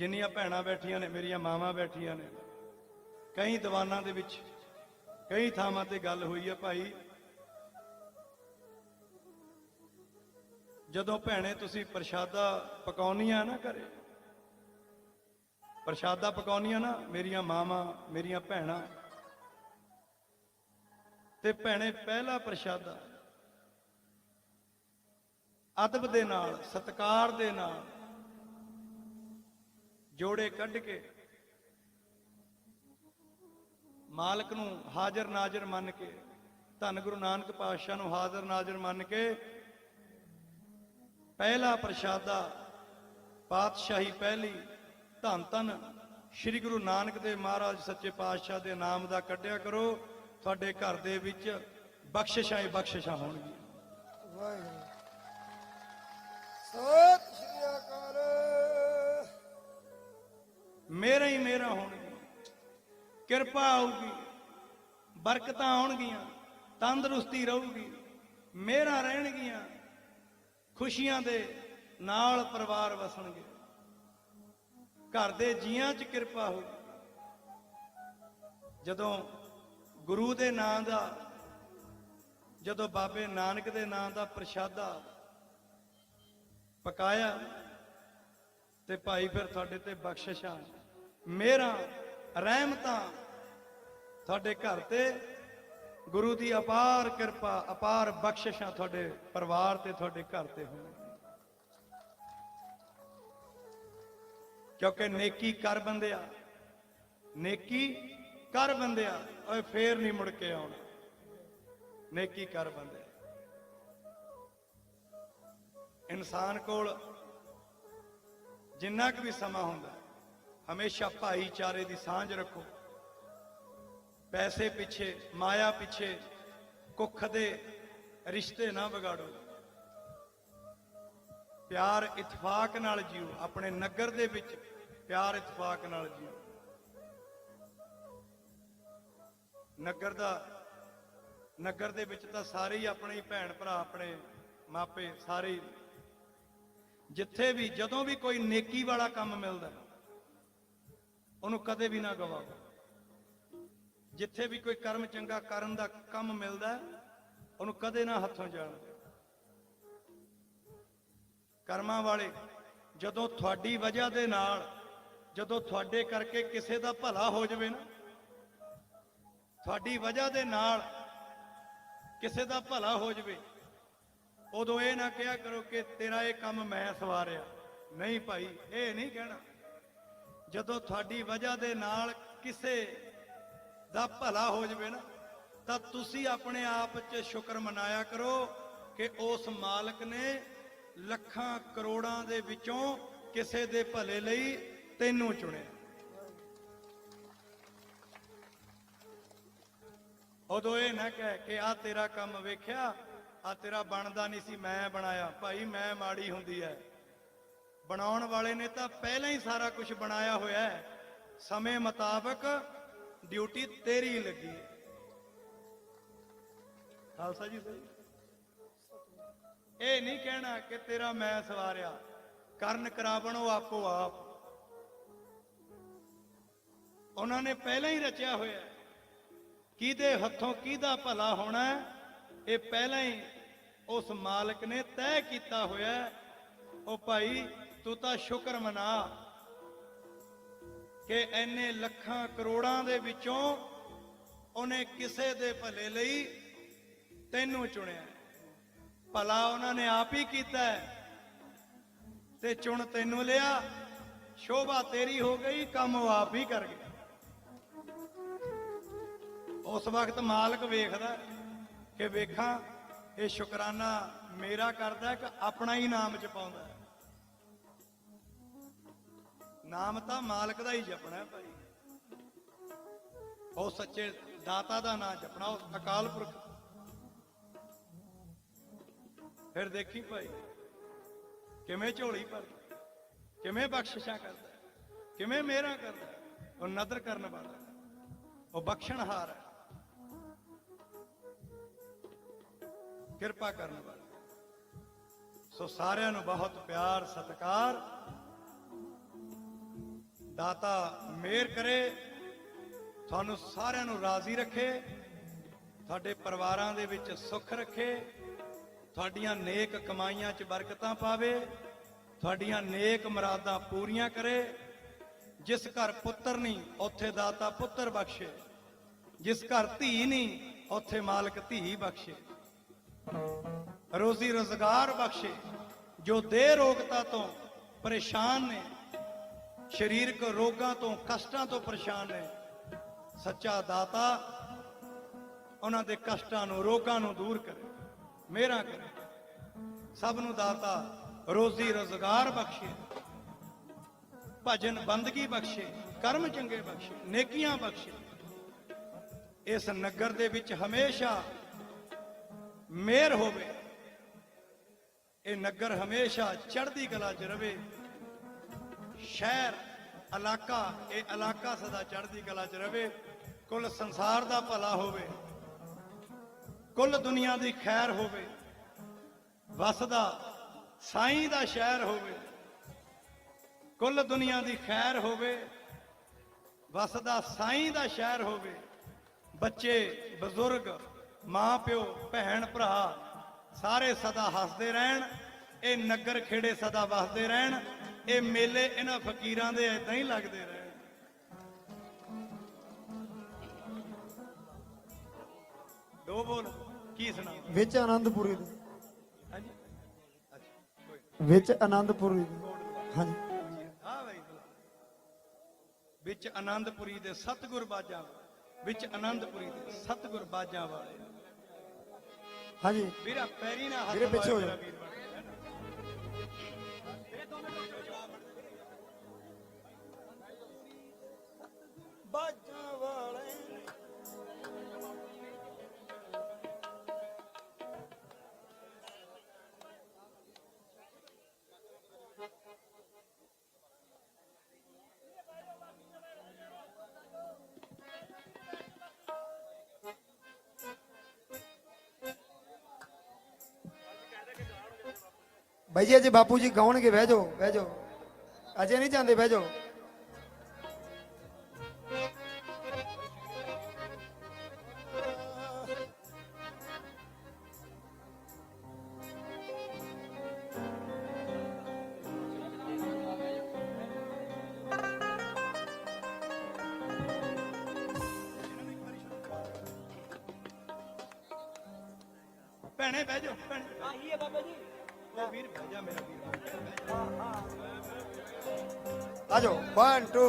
ਜਿੰਨੀਆਂ ਭੈਣਾਂ ਬੈਠੀਆਂ ਨੇ, ਮੇਰੀਆਂ ਮਾਵਾਂ ਬੈਠੀਆਂ ਨੇ। ਕਈ ਦੀਵਾਨਾਂ ਦੇ ਵਿੱਚ, ਕਈ ਥਾਵਾਂ ਤੇ ਗੱਲ ਹੋਈ ਹੈ ਭਾਈ। ਜਦੋਂ ਭੈਣੇ ਤੁਸੀਂ ਪ੍ਰਸ਼ਾਦਾ ਪਕਾਉਣੀਆਂ ਨਾ ਘਰੇ, ਪ੍ਰਸ਼ਾਦਾ ਪਕਾਉਣੀਆਂ ਨਾ, ਮੇਰੀਆਂ ਮਾਵਾਂ, ਮੇਰੀਆਂ ਭੈਣਾਂ, ਤੇ ਭੈਣੇ ਪਹਿਲਾ ਪ੍ਰਸ਼ਾਦਾ ਅਦਬ ਦੇ ਨਾਲ, ਸਤਕਾਰ ਦੇ ਨਾਲ ਜੋੜੇ ਕੱਢ ਕੇ ਮਾਲਕ ਨੂੰ ਹਾਜ਼ਰ ਨਾਜ਼ਰ ਮੰਨ ਕੇ, ਧੰਨ ਗੁਰੂ ਨਾਨਕ ਪਾਤਸ਼ਾਹ ਨੂੰ ਹਾਜ਼ਰ ਨਾਜ਼ਰ ਮੰਨ ਕੇ ਪਹਿਲਾ ਪ੍ਰਸ਼ਾਦਾ ਪਾਤਸ਼ਾਹੀ ਪਹਿਲੀ ਧੰਨ ਧੰਨ ਸ੍ਰੀ ਗੁਰੂ ਨਾਨਕ ਦੇਵ ਮਹਾਰਾਜ ਸੱਚੇ ਪਾਤਸ਼ਾਹ ਦੇ ਨਾਮ ਦਾ ਕੱਢਿਆ ਕਰੋ। ਤੁਹਾਡੇ ਘਰ ਦੇ ਵਿੱਚ ਬਖਸ਼ਿਸ਼ਾਂ ਹੀ ਬਖਸ਼ਿਸ਼ਾਂ ਹੋਣਗੀਆਂ। ਵਾਹਿਗੁਰੂ। ਮੇਰਾ ਹੋਣਗੀਆਂ ਕਿਰਪਾ ਆਊਗੀ, ਬਰਕਤਾਂ ਆਉਣਗੀਆਂ, ਤੰਦਰੁਸਤੀ ਰਹੂਗੀ ਮੇਰਾ ਰਹਿਣਗੀਆਂ, ਖੁਸ਼ੀਆਂ ਦੇ ਨਾਲ ਪਰਿਵਾਰ ਵਸਣਗੇ। ਘਰ ਦੇ ਜੀਆਂ 'ਚ ਕਿਰਪਾ ਹੋਊ ਜਦੋਂ ਗੁਰੂ ਦੇ ਨਾਂ ਦਾ, ਜਦੋਂ ਬਾਬੇ ਨਾਨਕ ਦੇ ਨਾਂ ਦਾ ਪ੍ਰਸ਼ਾਦਾ ਪਕਾਇਆ ਤੇ ਭਾਈ ਫਿਰ ਤੁਹਾਡੇ ਤੇ ਬਖਸ਼ਿਸ਼ਾਂ ਮੇਰਾ ਰਹਿਮਤਾਂ ਤੁਹਾਡੇ ਘਰ ਤੇ। ਗੁਰੂ ਦੀ ਅਪਾਰ ਕਿਰਪਾ, ਅਪਾਰ ਬਖਸ਼ਿਸ਼ਾਂ ਤੁਹਾਡੇ ਪਰਿਵਾਰ ਤੇ, ਤੁਹਾਡੇ ਘਰ ਤੇ ਹੋਣਗੀਆਂ ਕਿਉਂਕਿ ਨੇਕੀ ਕਰ ਬੰਦਿਆ, ਨੇਕੀ ਕਰ ਬੰਦਿਆ, ਓਏ ਫੇਰ ਨਹੀਂ ਮੁੜ ਕੇ ਆਉਣਾ। ਨੇਕੀ ਕਰ ਬੰਦਿਆ। ਇਨਸਾਨ ਕੋਲ ਜਿੰਨਾ ਕੁ ਵੀ ਸਮਾਂ ਹੁੰਦਾ ਹਮੇਸ਼ਾ ਭਾਈਚਾਰੇ ਦੀ ਸਾਂਝ ਰੱਖੋ। ਪੈਸੇ ਪਿੱਛੇ, ਮਾਇਆ ਪਿੱਛੇ, ਕੁੱਖ ਦੇ ਰਿਸ਼ਤੇ ਨਾ ਵਿਗਾੜੋ। ਪਿਆਰ ਇਤਫਾਕ ਨਾਲ ਜੀਓ, ਆਪਣੇ ਨਗਰ ਦੇ ਵਿੱਚ ਪਿਆਰ ਇਤਫਾਕ ਨਾਲ ਜੀਓ। ਨਗਰ ਦਾ, ਨਗਰ ਦੇ ਵਿੱਚ ਤਾਂ ਸਾਰੇ ਹੀ ਆਪਣੇ ਹੀ ਭੈਣ ਭਰਾ, ਆਪਣੇ ਮਾਪੇ ਸਾਰੇ ਜਿੱਥੇ ਵੀ, ਜਦੋਂ ਵੀ ਕੋਈ ਨੇਕੀ ਵਾਲਾ ਕੰਮ ਮਿਲਦਾ ਉਹਨੂੰ ਕਦੇ ਵੀ ਨਾ ਗਵਾਓ। ਜਿੱਥੇ ਵੀ ਕੋਈ ਕਰਮ ਚੰਗਾ ਕਰਨ ਦਾ ਕੰਮ ਮਿਲਦਾ ਉਹਨੂੰ ਕਦੇ ਨਾ ਹੱਥੋਂ ਜਾਣ ਕਰਮਾਂ ਵਾਲੇ, ਜਦੋਂ ਤੁਹਾਡੀ ਵਜ੍ਹਾ ਦੇ ਨਾਲ, ਜਦੋਂ ਤੁਹਾਡੇ ਕਰਕੇ ਕਿਸੇ ਦਾ ਭਲਾ ਹੋ ਜਾਵੇ ਨਾ, ਤੁਹਾਡੀ ਵਜ੍ਹਾ ਦੇ ਨਾਲ ਕਿਸੇ ਦਾ ਭਲਾ ਹੋ ਜਾਵੇ, ਉਦੋਂ ਇਹ ਨਾ ਕਿਹਾ ਕਰੋ ਕਿ ਤੇਰਾ ਇਹ ਕੰਮ ਮੈਂ ਸਵਾਰਿਆ। ਨਹੀਂ ਭਾਈ, ਇਹ ਨਹੀਂ ਕਹਿਣਾ। ਜਦੋਂ ਤੁਹਾਡੀ ਵਜ੍ਹਾ ਦੇ ਨਾਲ ਕਿਸੇ ਦਾ ਭਲਾ ਹੋ ਜਾਵੇ ਨਾ, ਤਾਂ ਤੁਸੀਂ ਆਪਣੇ ਆਪ 'ਚ ਸ਼ੁਕਰ ਮਨਾਇਆ ਕਰੋ ਕਿ ਉਸ ਮਾਲਕ ਨੇ ਲੱਖਾਂ ਕਰੋੜਾਂ ਦੇ ਵਿੱਚੋਂ ਕਿਸੇ ਦੇ ਭਲੇ ਲਈ ਤੈਨੂੰ ਚੁਣਿਆ। ਉਦੋਂ ਇਹ ਨਾ ਕਹਿ ਕਿ ਆ ਤੇਰਾ ਕੰਮ ਵੇਖਿਆ ਆ ਤੇਰਾ ਬਣਦਾ ਨਹੀਂ ਸੀ, ਮੈਂ ਬਣਾਇਆ। ਭਾਈ, ਮੈਂ ਮਾੜੀ ਹੁੰਦੀ ਐ। ਬਣਾਉਣ ਵਾਲੇ ਨੇ ਤਾਂ ਪਹਿਲਾਂ ਹੀ ਸਾਰਾ ਕੁਝ ਬਣਾਇਆ ਹੋਇਆ ਹੈ। ਸਮੇਂ ਮੁਤਾਬਕ ਡਿਊਟੀ ਤੇਰੀ ਲੱਗੀ ਹੈ। ਖਾਲਸਾ ਜੀ ਸਹੀ ਇਹ ਨਹੀਂ ਕਹਿਣਾ ਕਿ ਤੇਰਾ ਮੈਂ ਸਵਾਰਿਆ। ਕਰਨ ਕਰਾਵਣੋ ਆਪੋ ਆਪ। ਉਹਨਾਂ ਨੇ ਪਹਿਲਾਂ ਹੀ ਰਚਿਆ ਹੋਇਆ ਕਿਹਦੇ ਹੱਥੋਂ ਕਿਹਦਾ ਭਲਾ ਹੋਣਾ ਇਹ ਪਹਿਲਾਂ ਹੀ ਉਸ ਮਾਲਕ ਨੇ ਤੈਅ ਕੀਤਾ ਹੋਇਆ ਉਹ ਭਾਈ ਤੂੰ ਤਾਂ ਸ਼ੁਕਰ ਮਨਾ ਕਿ ਐਨੇ ਲੱਖਾਂ ਕਰੋੜਾਂ ਦੇ ਵਿੱਚੋਂ ਉਹਨੇ ਕਿਸੇ ਦੇ ਭਲੇ ਲਈ ਤੈਨੂੰ ਚੁਣਿਆ। ਭਲਾ ਉਹਨਾਂ ਨੇ ਆਪ ਹੀ ਕੀਤਾ ਤੇ ਚੁਣ ਤੈਨੂੰ ਲਿਆ। ਸ਼ੋਭਾ ਤੇਰੀ ਹੋ ਗਈ, ਕੰਮ ਉਹ ਆਪ ਹੀ ਕਰ ਗਿਆ। ਉਸ ਵਕਤ ਮਾਲਕ ਵੇਖਦਾ ਕਿ ਵੇਖਾਂ, ਇਹ ਸ਼ੁਕਰਾਨਾ ਮੇਰਾ ਕਰਦਾ ਕਿ ਆਪਣਾ ਹੀ ਨਾਮ ਚ ਪਾਉਂਦਾ ਨਾਮ ਤਾਂ ਮਾਲਕ ਦਾ ਹੀ ਜਪਣਾ ਭਾਈ। ਉਹ ਸੱਚੇ ਦਾਤਾ ਦਾ ਨਾਮ ਜਪਣਾ ਉਹ ਅਕਾਲ ਪੁਰਖ। ਫਿਰ ਦੇਖੀ ਭਾਈ, ਕਿਵੇਂ ਝੋਲੀ ਭਰਦਾ, ਕਿਵੇਂ ਬਖਸ਼ਿਸ਼ਾਂ ਕਰਦਾ, ਕਿਵੇਂ ਮਿਹਰਾਂ ਕਰਦਾ, ਉਹ ਨਦਰ ਕਰਨ ਵਾਲਾ, ਉਹ ਬਖਸ਼ਣਹਾਰ ਹੈ। ਕਿਰਪਾ ਕਰਨ ਵਾਲਾ। ਸੋ ਸਾਰਿਆਂ ਨੂੰ ਬਹੁਤ ਪਿਆਰ, ਸਤਿਕਾਰ। ਦਾਤਾ ਮਿਹਰ ਕਰੇ ਤੁਹਾਨੂੰ ਸਾਰਿਆਂ ਨੂੰ ਰਾਜ਼ੀ ਰੱਖੇ ਤੁਹਾਡੇ ਪਰਿਵਾਰਾਂ ਦੇ ਵਿੱਚ ਸੁੱਖ ਰੱਖੇ, ਤੁਹਾਡੀਆਂ ਨੇਕ ਕਮਾਈਆਂ 'ਚ ਬਰਕਤਾਂ ਪਾਵੇ, ਤੁਹਾਡੀਆਂ ਨੇਕ ਮੁਰਾਦਾਂ ਪੂਰੀਆਂ ਕਰੇ, ਜਿਸ ਘਰ ਪੁੱਤਰ ਨਹੀਂ, ਉੱਥੇ ਦਾਤਾ ਪੁੱਤਰ ਬਖਸ਼ੇ, ਜਿਸ ਘਰ ਧੀ ਨਹੀਂ, ਉੱਥੇ ਮਾਲਕ ਧੀ ਬਖਸ਼ੇ। ਰੋਜ਼ੀ ਰੋਜ਼ਗਾਰ ਬਖਸ਼ੇ, ਜੋ ਦੇ ਰੋਗਤਾ ਤੋਂ ਪਰੇਸ਼ਾਨ ਨੇ ਸਰੀਰਕ ਰੋਗਾਂ ਤੋਂ, ਕਸ਼ਟਾਂ ਤੋਂ ਪਰੇਸ਼ਾਨ ਨੇ। ਸੱਚਾ ਦਾਤਾ ਉਹਨਾਂ ਦੇ ਕਸ਼ਟਾਂ ਨੂੰ, ਰੋਗਾਂ ਨੂੰ ਦੂਰ ਕਰੇ ਮੇਰਾ ਕਰੇ। ਸਭ ਨੂੰ ਦਾਤਾ ਰੋਜ਼ੀ ਰੋਜ਼ਗਾਰ ਬਖਸ਼ੇ, ਭਜਨ ਬੰਦਗੀ ਬਖਸ਼ੇ, ਕਰਮ ਚੰਗੇ ਬਖਸ਼ੇ, ਨੇਕੀਆਂ ਬਖਸ਼ੇ। ਇਸ ਨਗਰ ਦੇ ਵਿੱਚ ਹਮੇਸ਼ਾ ਮਿਹਰ ਹੋਵੇ। ਇਹ ਨਗਰ ਹਮੇਸ਼ਾ ਚੜ੍ਹਦੀ ਕਲਾ 'ਚ ਰਵੇ। ਸ਼ਹਿਰ, ਇਲਾਕਾ, ਇਹ ਇਲਾਕਾ ਸਦਾ ਚੜ੍ਹਦੀ ਕਲਾ 'ਚ ਰਵੇ, ਕੁੱਲ ਸੰਸਾਰ ਦਾ ਭਲਾ ਹੋਵੇ, ਕੁੱਲ ਦੁਨੀਆ ਦੀ ਖੈਰ ਹੋਵੇ, ਵਸਦਾ ਸਾਈਂ ਦਾ ਸ਼ਹਿਰ ਹੋਵੇ, ਕੁੱਲ ਦੁਨੀਆ ਦੀ ਖੈਰ ਹੋਵੇ, ਵਸਦਾ ਸਾਈਂ ਦਾ ਸ਼ਹਿਰ ਹੋਵੇ, ਬੱਚੇ, ਬਜ਼ੁਰਗ, ਮਾਂ, ਪਿਓ, ਭੈਣ, ਭਰਾ, ਸਾਰੇ ਸਦਾ ਹੱਸਦੇ ਰਹਿਣ, ਇਹ ਨਗਰ ਖੇੜੇ ਸਦਾ ਵਸਦੇ ਰਹਿਣ ਇਹ ਮੇਲੇ ਇਹਨਾਂ ਫਕੀਰਾਂ ਦੇ ਇਦਾਂ ਹੀ ਲੱਗਦੇ ਰਹਿਣ ਦੋ ਬੋਲ ਕੀ ਸੁਣਾ ਵਿੱਚ ਆਨੰਦਪੁਰੀ ਦੇ। ਹਾਂਜੀ? ਅੱਛਾ ਵਿੱਚ ਆਨੰਦਪੁਰੀ ਦੇ। ਹਾਂਜੀ। ਆ ਬਈ ਵਿੱਚ ਆਨੰਦਪੁਰੀ ਦੇ ਸਤਿਗੁਰ ਬਾਜਾਂ ਵਿੱਚ ਆਨੰਦਪੁਰੀ ਦੇ ਸਤਿਗੁਰ ਬਾਜਾਂ ਵਾਲੇ। ਹਾਂਜੀ। ਵੀਰਾ ਪੈਰੀ ਨਾ ਹੱਥ ਵੀਰੇ ਪਿੱਛੇ ਹੋ ਜਾ। ਬਾਜਾਂ ਵਾਲੇ। ਬਾਈ ਜੀ, ਅਜੇ ਬਾਪੂ ਜੀ ਗਾਉਣਗੇ, ਬਹਿ ਜਾਓ ਬਹਿ ਜਾਓ। ਅਜੇ ਨਹੀਂ ਜਾਂਦੇ, ਬਹਿ ਜਾਓ। ਭੈਣੇ ਬਹਿ ਜਾਓ ਭੈਣੇ। ਆਈਏ ਬਾਬਾ ਜੀ। ਉਹ ਵੀਰ ਬਹਿ ਜਾ ਮੇਰਾ ਵੀਰ। ਜਾ। ਆ ਜਾਓ 1 2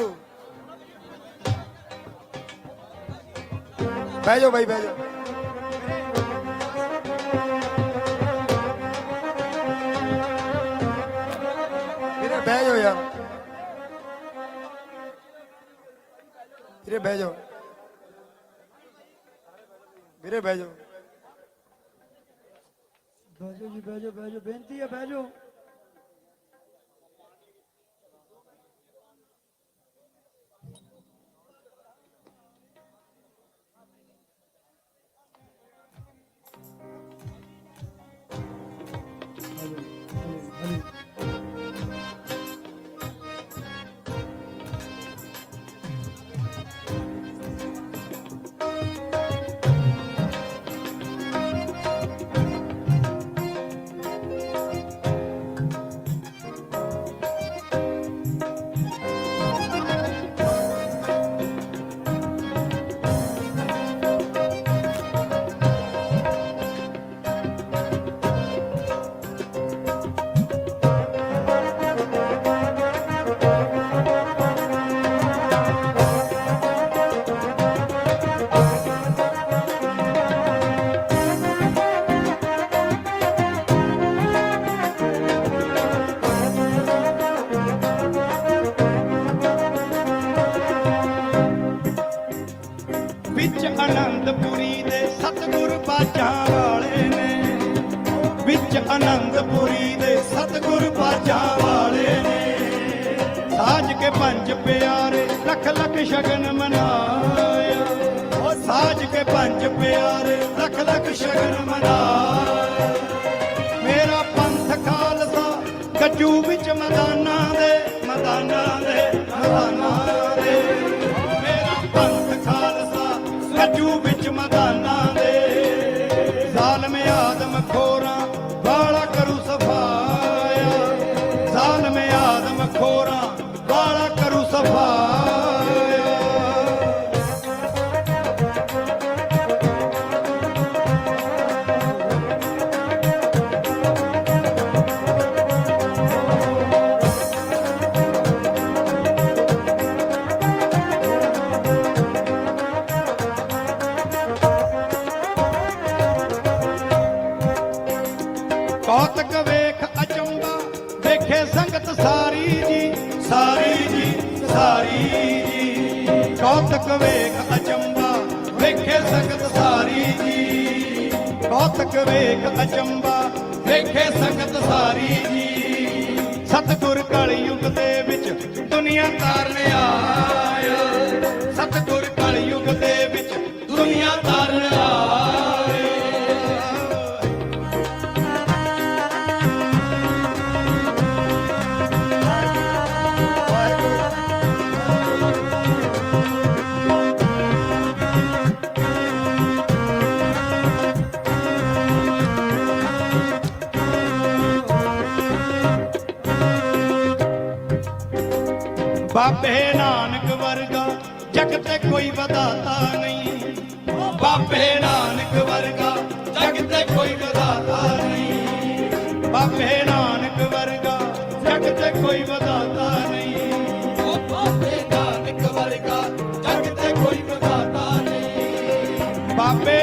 ਬਹਿ ਜਾਓ ਬਾਈ ਬਹਿ ਜਾਓ। ਵੀਰੇ ਬਹਿ ਜਾਓ ਯਾਰ। ਵੀਰੇ ਬਹਿ ਜਾਓ। ਵੀਰੇ ਬਹਿ ਜਾਓ। ਬਹਿ ਜਾਓ ਜੀ ਬਹਿ ਜਾਓ ਬਹਿ ਜਾਓ ਬੇਨਤੀ ਹੈ ਬਹਿ ਜਾਓ। ਵਿੱਚ ਆਨੰਦਪੁਰੀ ਦੇ ਸਤਿਗੁਰ ਬਾਜਾਂ ਵਾਲੇ ਨੇ। ਵਿੱਚ ਆਨੰਦਪੁਰੀ ਦੇ ਸਤਿਗੁਰ ਬਾਜਾਂ ਵਾਲੇ ਨੇ। ਸਾਜ ਕੇ ਪੰਜ ਪਿਆਰੇ, ਲੱਖ ਲੱਖ ਸ਼ਗਨ ਮਨਾਇਆ। ਉਹ ਸਾਜ ਕੇ ਪੰਜ ਪਿਆਰੇ, ਲੱਖ ਲੱਖ ਸ਼ਗਨ ਮਨਾਇਆ। ਮੇਰਾ ਪੰਥ ਖਾਲਸਾ ਕੱਜੂ ਵਿੱਚ ਮੈਦਾਨਾਂ ਦੇ ਮੈਦਾਨਾਂ ਦੇ, ਮਦਾਨਾ ਸਤਿਗੁਰ ਕਲਯੁਗ ਦੇ ਵਿੱਚ ਦੁਨੀਆ ਤਾਰਨ ਆਇਆ ਬਾਬੇ ਨਾਨਕ ਵਰਗਾ, ਜਗ ਤੇ ਕੋਈ ਵਧਾਤਾ ਨਹੀਂ। ਬਾਬੇ ਨਾਨਕ ਵਰਗਾ, ਜਗ ਤੇ ਕੋਈ ਵਧਾਤਾ ਨਹੀਂ। ਬਾਬੇ ਨਾਨਕ ਵਰਗਾ, ਜਗ ਤੇ ਕੋਈ ਵਧਾਤਾ ਨਹੀਂ। ਉਹ ਬਾਬੇ ਨਾਨਕ ਵਰਗਾ, ਜਗ ਤੇ ਕੋਈ ਵਧਾਤਾ ਨਹੀਂ। ਬਾਬੇ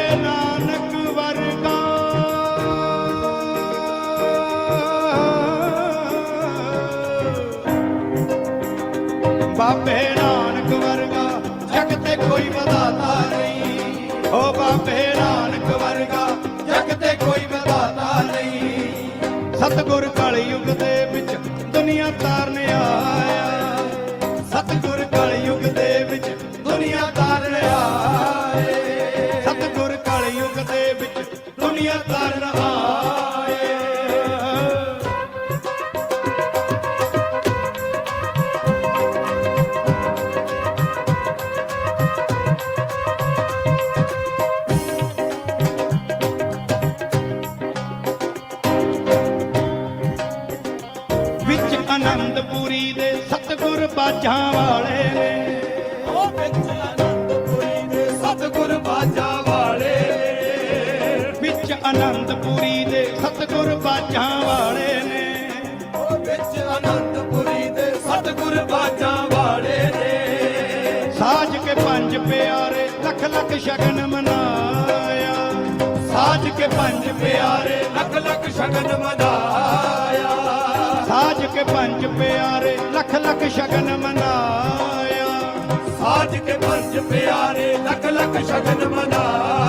ਬਾਬੇ ਨਾਨਕ ਵਰਗਾ, ਜਗ ਤੇ ਕੋਈ ਵਧਾਤਾ ਨਹੀਂ। ਓ ਬਾਬੇ ਨਾਨਕ ਵਰਗਾ, ਜਗ ਤੇ ਕੋਈ ਵਧਾਤਾ ਨਹੀਂ। ਸਤਿਗੁਰ ਕਲਯੁਗ ਦੇ ਵਿੱਚ ਦੁਨੀਆ ਤਾਰਨ ਆਇਆ। ਸਤਿਗੁਰ ਕਲਯੁਗ ਦੇ ਵਿੱਚ ਦੁਨੀਆ ਤਾਰਨ ਆਇਆ। ਸਤਿਗੁਰ ਕਲਯੁਗ ਦੇ ਵਿੱਚ ਦੁਨੀਆ ਤਾਰਨ ਆਇਆ ਬਾਜਾਂ ਵਾਲੇ ਨੇ। ਉਹ ਵਿੱਚ ਆਨੰਦਪੁਰੀ ਦੇ ਸਤਿਗੁਰ ਬਾਜਾਂ ਵਾਲੇ ਨੇ। ਵਿੱਚ ਆਨੰਦਪੁਰੀ ਦੇ ਸਤਿਗੁਰ ਬਾਜਾਂ ਵਾਲੇ ਨੇ। ਉਹ ਵਿੱਚ ਆਨੰਦਪੁਰੀ ਦੇ ਸਤਿਗੁਰ ਬਾਜਾਂ ਵਾਲੇ ਨੇ। ਸਾਜ ਕੇ ਪੰਜ ਪਿਆਰੇ ਲੱਖ ਲੱਖ ਸ਼ਗਨ ਮਨਾਇਆ। ਸਾਜ ਕੇ ਪੰਜ ਪਿਆਰੇ ਲੱਖ ਲੱਖ ਸ਼ਗਨ ਮਨਾਇਆ। ਕੇ ਪੰਜ ਪਿਆਰੇ, ਲੱਖ ਲੱਖ ਸ਼ਗਨ ਮਨਾਇਆ। ਸਾਜ ਕੇ ਪੰਜ ਪਿਆਰੇ, ਲੱਖ ਲੱਖ ਸ਼ਗਨ ਮਨਾਇਆ।